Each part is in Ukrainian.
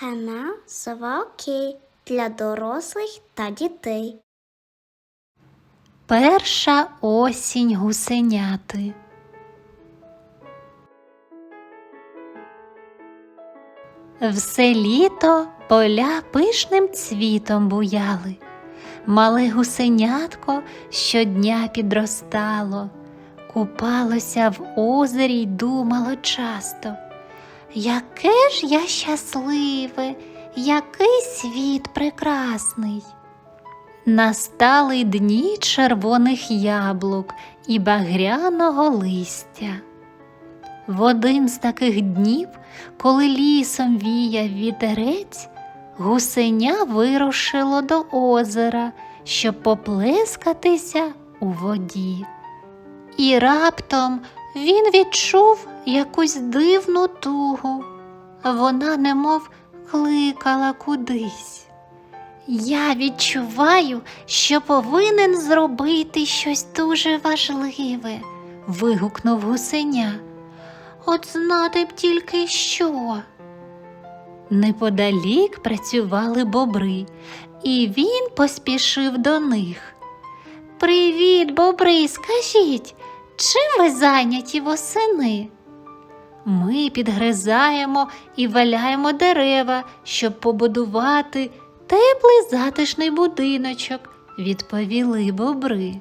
Канал Сова для дорослих та дітей. Перша осінь гусеняти. Все літо поля пишним цвітом буяли. Мале гусенятко щодня підростало, купалося в озері й думало часто. Яке ж я щасливе, який світ прекрасний. Настали дні червоних яблук і багряного листя. В один з таких днів, коли лісом віяв вітерець, гусеня вирушило до озера, щоб поплескатися у воді. І раптом він відчув якусь дивну тугу. Вона немов кликала кудись. Я відчуваю, що повинен зробити щось дуже важливе, вигукнув гусеня. От знати б тільки що. Неподалік працювали бобри, і він поспішив до них. Привіт, бобри, скажіть, чим ви зайняті восени? Ми підгризаємо і валяємо дерева, щоб побудувати теплий затишний будиночок, відповіли бобри.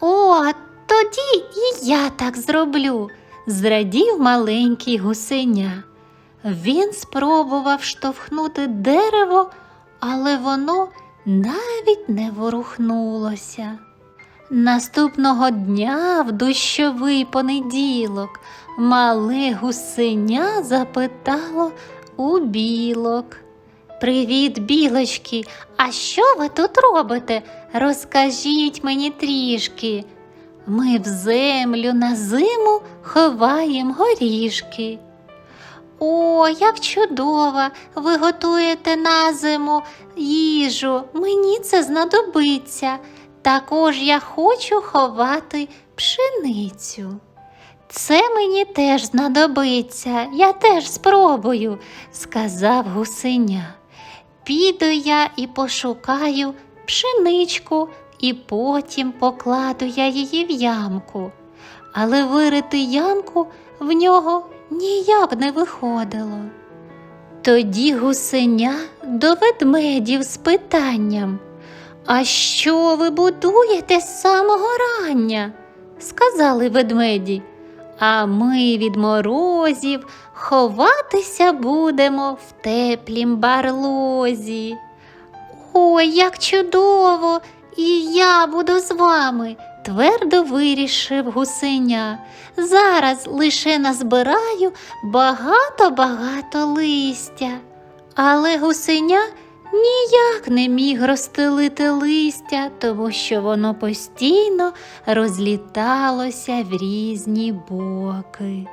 О, тоді і я так зроблю, зрадів маленький гусеня. Він спробував штовхнути дерево, але воно навіть не ворухнулося. Наступного дня в дощовий понеділок мале гусеня запитало у білок. Привіт, білочки! А що ви тут робите? Розкажіть мені трішки. Ми в землю на зиму ховаємо горішки. О, як чудово! Ви готуєте на зиму їжу. Мені це знадобиться. Також я хочу ховати пшеницю. Це мені теж знадобиться, я теж спробую, сказав гусеня. Піду я і пошукаю пшеничку, і потім покладу я її в ямку. Але вирити ямку в нього ніяк не виходило. Тоді гусеня до ведмедів з питанням. А що ви будуєте з самого рання? сказали ведмеді. А ми від морозів ховатися будемо в теплім барлозі. Ой, як чудово! І я буду з вами, твердо вирішив гусеня. Зараз лише назбираю багато-багато листя. Але гусеня ніяк не міг розстелити листя, тому що воно постійно розліталося в різні боки.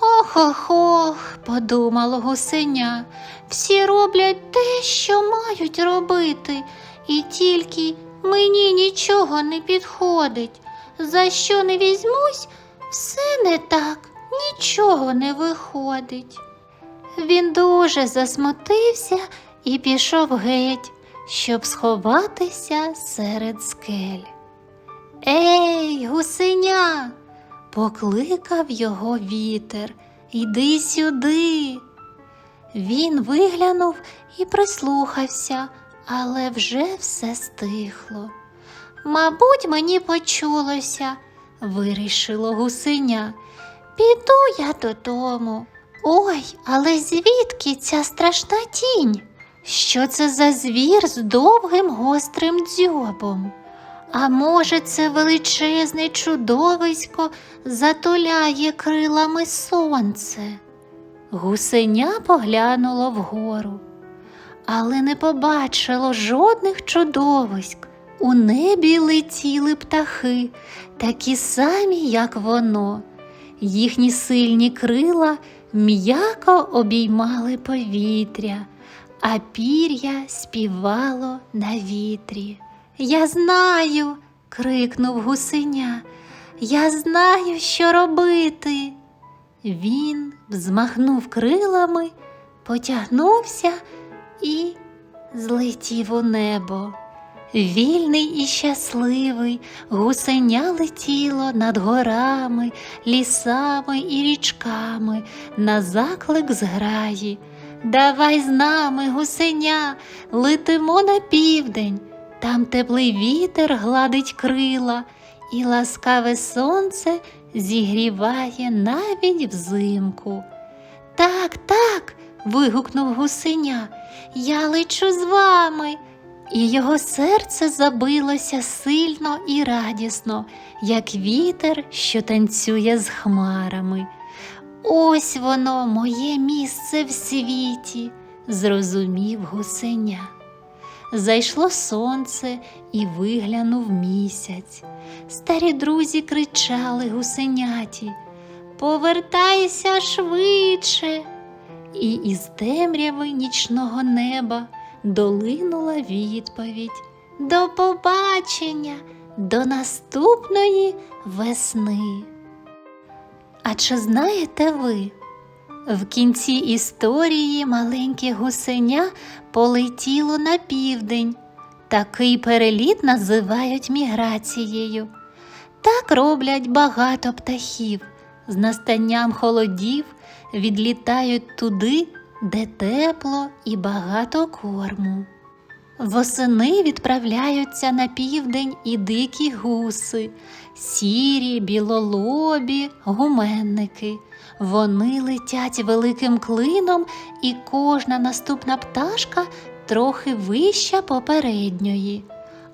Ох ох ох, подумало гусеня, всі роблять те, що мають робити, і тільки мені нічого не підходить. За що не візьмусь, все не так, нічого не виходить. Він дуже засмутився і пішов геть, щоб сховатися серед скель. Ей, гусеня, покликав його вітер. Іди сюди. Він виглянув і прислухався, але вже все стихло. Мабуть, мені почулося, вирішило гусеня. Піду я додому. Ой, але звідки ця страшна тінь? Що це за звір з довгим гострим дзьобом? А може, це величезне чудовисько затуляє крилами сонце? Гусеня поглянуло вгору, але не побачило жодних чудовиськ. У небі летіли птахи, такі самі, як воно. Їхні сильні крила м'яко обіймали повітря, а пір'я співало на вітрі. Я знаю, крикнув гусеня, я знаю, що робити. Він взмахнув крилами, потягнувся і злетів у небо. Вільний і щасливий, гусеня летіло над горами, лісами і річками на заклик зграї. Давай з нами, гусеня, летимо на південь, там теплий вітер гладить крила, і ласкаве сонце зігріває навіть взимку. Так, так. вигукнув гусеня. Я лечу з вами. І його серце забилося сильно і радісно, як вітер, що танцює з хмарами. Ось воно, моє місце в світі, зрозумів гусеня. Зайшло сонце і виглянув місяць. Старі друзі кричали гусеняті. Повертайся швидше. І із темряви нічного неба долинула відповідь До побачення, до наступної весни. А чи знаєте ви? В кінці історії маленьке гусеня полетіло на південь. Такий переліт називають міграцією. Так роблять багато птахів. З настанням холодів відлітають туди, де тепло і багато корму. Восени відправляються на південь і дикі гуси, сірі, білолобі, гуменники. Вони летять великим клином, і кожна наступна пташка трохи вища попередньої.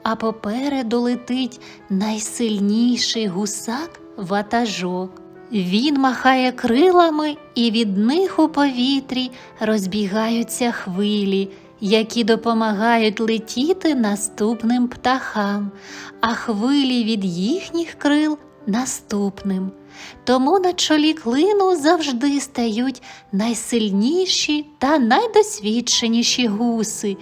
А попереду летить найсильніший гусак ватажок. Він махає крилами, і від них у повітрі розбігаються хвилі, які допомагають летіти наступним птахам, а хвилі від їхніх крил наступним. Тому на чолі клину завжди стають найсильніші та найдосвідченіші гуси,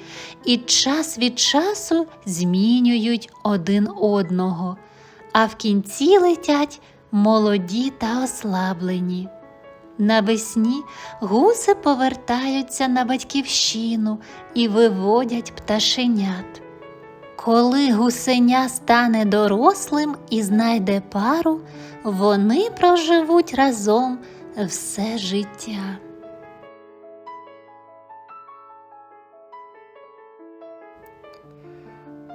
і час від часу змінюють один одного, а в кінці летять молоді та ослаблені. Навесні гуси повертаються на батьківщину і виводять пташенят. Коли гусеня стане дорослим і знайде пару, вони проживуть разом все життя.